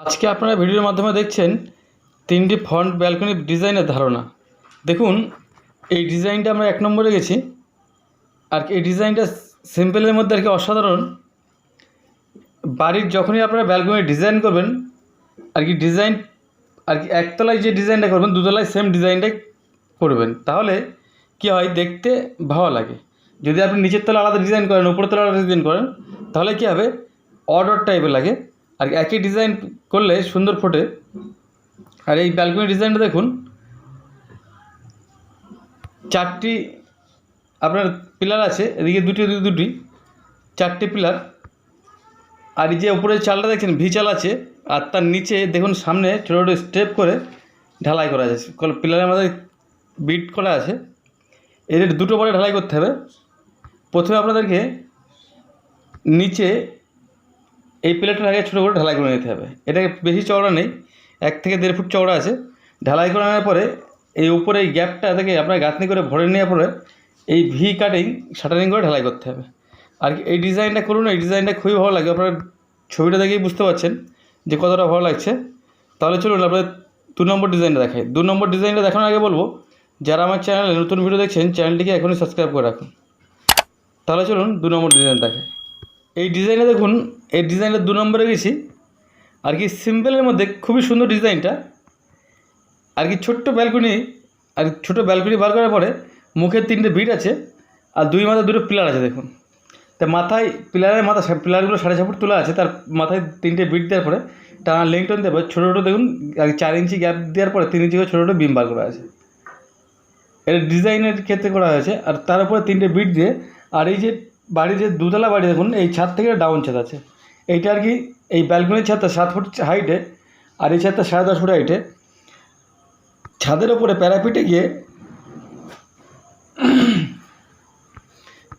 আজকে আপনারা ভিডিওর মাধ্যমে দেখছেন তিনটি ফ্রন্ট ব্যালকনি ডিজাইনের ধারণা। দেখুন, এই ডিজাইনটা আমরা এক নম্বরে গেছি। আর এই ডিজাইনটা সিম্পলের মধ্যে আর কি অসাধারণ। বাড়ির যখনই আপনারা ব্যালকনি ডিজাইন করবেন, আর কি ডিজাইন, আর কি একতলায় যে ডিজাইনটা করবেন, দুতলায় সেম ডিজাইনটাই করবেন। তাহলে কি হয়? দেখতে ভালো লাগে। যদি আপনি নিচের তলা আলাদা ডিজাইন করেন, উপরের তলা আলাদা ডিজাইন করেন, তাহলে কী হবে? অর্ডার টাইপের লাগে। আর একই ডিজাইন করলে সুন্দর ফোটে। আর এই ব্যালকনি ডিজাইনটা দেখুন, চারটি আপনার পিলার আছে, এদিকে দুটি এদিকে দুটি, চারটি পিলার আর এই যে উপরে চালটা দেখছেন ভি চাল আছে, আর তার নিচে দেখুন সামনে ছোটো ছোটো স্টেপ করে ঢালাই করা আছে পিলারের মধ্যে বিট করা আছে। এদের দুটো পরে ঢালাই করতে হবে। প্রথমে আপনাদেরকে নিচে এই প্লেটের আগে ছোটো করে ঢালাই করে নিতে হবে। এটা বেশি চওড়া নেই, এক থেকে দেড় ফুট চওড়া আছে। ঢালাই করে নেওয়ার পরে এই উপরে এই গ্যাপটা থেকে আপনার গাঁথনি করে ভরে নেওয়ার পরে এই ভি কাটিং শাটারিং করে ঢালাই করতে হবে। আর এই ডিজাইনটা করুন, এই ডিজাইনটা খুবই ভালো লাগে আপনার ছবিটা দেখেই বুঝতে পারছেন যে কতটা ভালো লাগছে। তাহলে চলুন আপনাদের দু নম্বর ডিজাইনটা দেখাই। দু নম্বর ডিজাইনটা দেখানোর আগে বলব, যারা আমার চ্যানেলে নতুন ভিডিও দেখছেন, চ্যানেলটিকে এখনই সাবস্ক্রাইব করে রাখুন। তাহলে চলুন দু নম্বর ডিজাইন দেখাই। এই ডিজাইনে দেখুন এই ডিজাইনটা দু নম্বরে গেছি। আর কি সিম্পলের মধ্যে খুবই সুন্দর ডিজাইনটা। আর কি ছোট্ট ব্যালকনি আর ছোটো ব্যালকনি বার করার পরে মুখের তিনটে বিট আছে আর দুই মাথায় দুটো পিলার আছে দেখুন। তা মাথায় পিলারের মাথা পিলারগুলো সাড়ে ছ ফুট তোলা আছে, তার মাথায় তিনটে বিট দেওয়ার পরে টানা লেংটন দেওয়ার পরে ছোটো ছোটো দেখুন, আর চার ইঞ্চি গ্যাপ দেওয়ার পরে তিন ইঞ্চি করে ছোটো ছোটো বিম বার করা আছে। এটা ডিজাইনের ক্ষেত্রে করা হয়েছে, আর তার উপরে তিনটে বিট দিয়ে, আর এই যে বাড়ি যে দুতলা বাড়ি দেখুন, এই ছাদ থেকে ডাউন ছাদ আছে। এইটা আর কি, এই ব্যালকনির ছাদটা সাত ফুট হাইটে আর এই ছাদটা সাড়ে দশ ফুট হাইটে ছাদের ওপরে প্যারাপিটে গিয়ে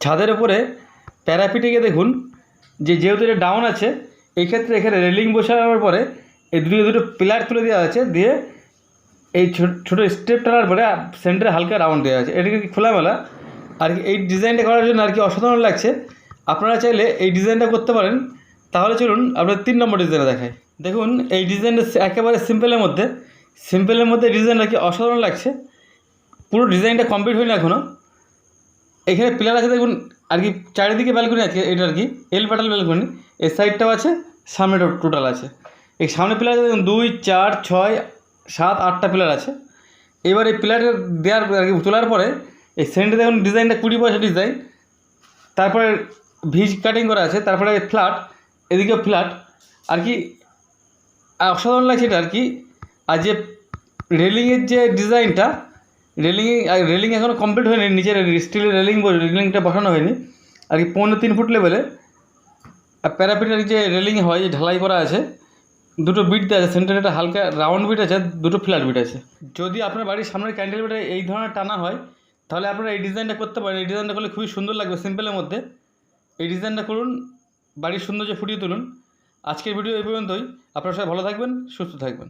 ছাদের ওপরে প্যারাপিটে গিয়ে দেখুন যে যেহেতু এটা ডাউন আছে, এই ক্ষেত্রে এখানে রেলিং বসানোর পরে এই দুটো দুটো পিলার তুলে দেওয়া আছে দিয়ে এই ছোট স্টেপ টানার পরে সেন্টারে হালকা রাউন্ড দেওয়া আছে। এটাকে কি খোলামেলা। আর কি এই ডিজাইনটা করার জন্য আর কি অসাধারণ লাগছে। আপনারা চাইলে এই ডিজাইনটা করতে পারেন। তাহলে চলুন আপনার তিন নম্বর ডিজাইনটা দেখাই। দেখুন, এই ডিজাইনটা একেবারে সিম্পলের মধ্যে। সিম্পলের মধ্যে ডিজাইনটা কি অসাধারণ লাগছে? পুরো ডিজাইনটা কমপ্লিট হয়নি এখনও এখানে পিলার আছে, দেখুন, আর কি চারিদিকে ব্যালকনি আছে, এটা আর কি এল প্যাটাল ব্যালকনি এই সাইডটাও আছে, সামনে টোটাল আছে। এই সামনে পিলার আছে, দেখুন, দুই, চার, ছয়, সাত, আটটা পিলার আছে। এবার এই পিলার দেওয়ার, আর কি, তোলার পরে এই সেন্টে দেখুন ডিজাইনটা কুড়ি পয়সা ডিজাইন তারপরে ভিজ কাটিং করা আছে, তারপরে ফ্ল্যাট এদিকেও ফ্ল্যাট, আর কি অসাধারণ লাগছে এটা আর কি, আর যে রেলিংয়ের যে ডিজাইনটা, রেলিং রেলিং এখনও কমপ্লিট হয়নি, নিচের স্টিলের রেলিং রেলিংটা বসানো হয়নি, আর কি পৌনে তিন ফুট লেভেলে আর প্যারাপিটের যে রেলিং হয়, যে ঢালাই করা আছে, দুটো বিট দেওয়া আছে সেন্টারে একটা হালকা রাউন্ড বিট আছে দুটো ফ্ল্যাট বিট আছে। যদি আপনার বাড়ির সামনের ক্যান্ডেল বিটে এই ধরনের টানা হয়, তাহলে আপনারা এই ডিজাইনটা করতে পারেন। এই ডিজাইনটা করলে খুবই সুন্দর লাগবে সিম্পলের মধ্যে। এই ডিজাইনটা করুন বাড়ির সৌন্দর্য ফুটিয়ে তুলুন। আজকের ভিডিও এই পর্যন্তই। আপনারা সবাই ভালো থাকবেন সুস্থ থাকবেন।